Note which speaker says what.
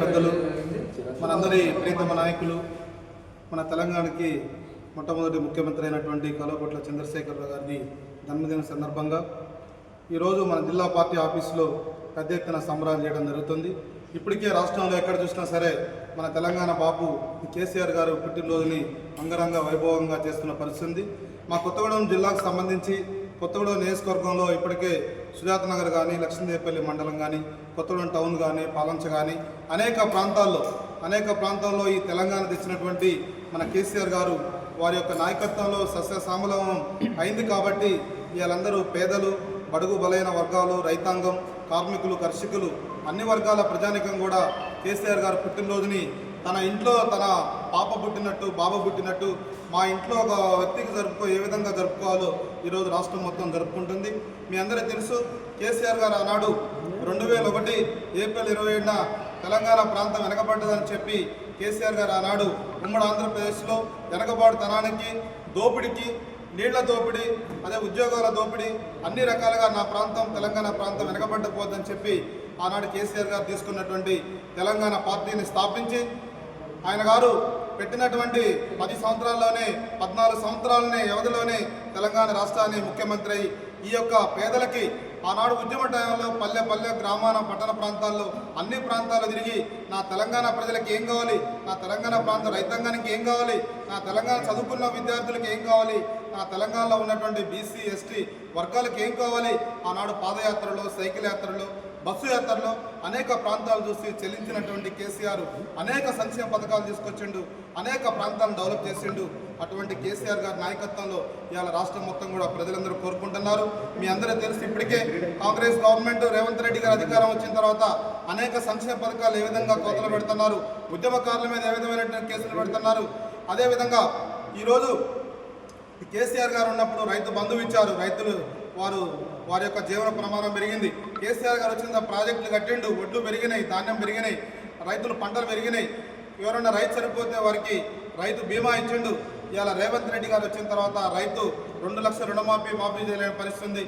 Speaker 1: పెద్దలు మనందరి ప్రీతమ నాయకులు మన తెలంగాణకి మొట్టమొదటి ముఖ్యమంత్రి అయినటువంటి కల్వకుంట్ల చంద్రశేఖరరావు గారిని జన్మదిన సందర్భంగా ఈరోజు మన జిల్లా పార్టీ ఆఫీసులో పెద్ద ఎత్తున సంబరాలు చేయడం జరుగుతుంది. ఇప్పటికే రాష్ట్రంలో ఎక్కడ చూసినా సరే మన తెలంగాణ బాబు కేసీఆర్ గారు పుట్టినరోజుని అంగరంగ వైభవంగా చేస్తున్న పరిస్థితి మా కొత్తగూడెం జిల్లాకు సంబంధించి కొత్తగూడెం నియోజకవర్గంలో ఇప్పటికే సుజాత నగర్ కానీ లక్ష్మీదేవపల్లి మండలం కానీ కొత్తగూడెం టౌన్ కానీ పాలంచ కానీ అనేక ప్రాంతాల్లో అనేక ప్రాంతాల్లో ఈ తెలంగాణ తెచ్చినటువంటి మన కేసీఆర్ గారు వారి యొక్క నాయకత్వంలో సస్య అయింది కాబట్టి వీళ్ళందరూ పేదలు బడుగు బలైన వర్గాలు రైతాంగం కార్మికులు కర్షకులు అన్ని వర్గాల ప్రజానికం కూడా కేసీఆర్ గారు పుట్టినరోజుని తన ఇంట్లో తన పాప పుట్టినట్టు బాబు పుట్టినట్టు మా ఇంట్లో ఒక వ్యక్తికి జరుపుకో ఏ విధంగా జరుపుకోవాలో ఈరోజు రాష్ట్రం మొత్తం జరుపుకుంటుంది. మీ అందరికీ తెలుసు కేసీఆర్ గారు ఆనాడు రెండు వేల ఒకటి ఏప్రిల్ ఇరవై ఏడున తెలంగాణ ప్రాంతం వెనకబడ్డదని చెప్పి కేసీఆర్ గారు ఆనాడు ఉమ్మడి ఆంధ్రప్రదేశ్లో వెనకబాటుతనానికి దోపిడికి నీళ్ళ దోపిడీ అదే ఉద్యోగాల దోపిడీ అన్ని రకాలుగా నా ప్రాంతం తెలంగాణ ప్రాంతం వెనకబడ్డపోద్దని చెప్పి ఆనాడు కేసీఆర్ గారు తీసుకున్నటువంటి తెలంగాణ పార్టీని స్థాపించి ఆయన గారు పెట్టినటువంటి పది సంవత్సరాల్లోనే పద్నాలుగు సంవత్సరాలనే వ్యవధిలోనే తెలంగాణ రాష్ట్రాన్ని ముఖ్యమంత్రి అయి ఈ యొక్క పేదలకి ఆనాడు ఉద్యమ టైంలో పల్లె పల్లె గ్రామాన పట్టణ ప్రాంతాల్లో అన్ని ప్రాంతాలు తిరిగి నా తెలంగాణ ప్రజలకు ఏం కావాలి? నా తెలంగాణ ప్రాంత రైతాంగానికి ఏం కావాలి? నా తెలంగాణ చదువుకున్న విద్యార్థులకు ఏం కావాలి? నా తెలంగాణలో ఉన్నటువంటి బీసీ ఎస్టీ వర్గాలకు ఏం కావాలి? ఆనాడు పాదయాత్రలో సైకిల్ యాత్రలో బస్సు యాత్రలో అనేక ప్రాంతాలు చూసి చెల్లించినటువంటి కేసీఆర్ అనేక సంక్షేమ పథకాలు తీసుకొచ్చిండు అనేక ప్రాంతాలను డెవలప్ చేసిండు. అటువంటి కేసీఆర్ గారి నాయకత్వంలో ఇవాళ రాష్ట్రం మొత్తం కూడా ప్రజలందరూ కోరుకుంటున్నారు. మీ అందరూ తెలిసి ఇప్పటికే కాంగ్రెస్ గవర్నమెంట్ రేవంత్ రెడ్డి గారు అధికారం వచ్చిన తర్వాత అనేక సంక్షేమ పథకాలు ఏ విధంగా కోతలు పెడుతున్నారు? ఉద్యమకారుల మీద ఏ విధమైనటువంటి కేసులు పెడుతున్నారు? అదేవిధంగా ఈరోజు కేసీఆర్ గారు ఉన్నప్పుడు రైతు బంధువు ఇచ్చారు. రైతులు వారు వారి యొక్క జీవన ప్రమాణం పెరిగింది. కేసీఆర్ గారు వచ్చిన ప్రాజెక్టులు కట్టిండు. ఒడ్లు పెరిగినాయి ధాన్యం పెరిగినాయి రైతులు పంటలు పెరిగినాయి. ఎవరైనా రైతు చనిపోతే వారికి రైతు బీమా ఇచ్చిండు. ఇవాళ రేవంత్ రెడ్డి గారు వచ్చిన తర్వాత రైతు రెండు లక్షల రుణమాఫీ మాఫీ చేయలేని పరిస్థితి ఉంది.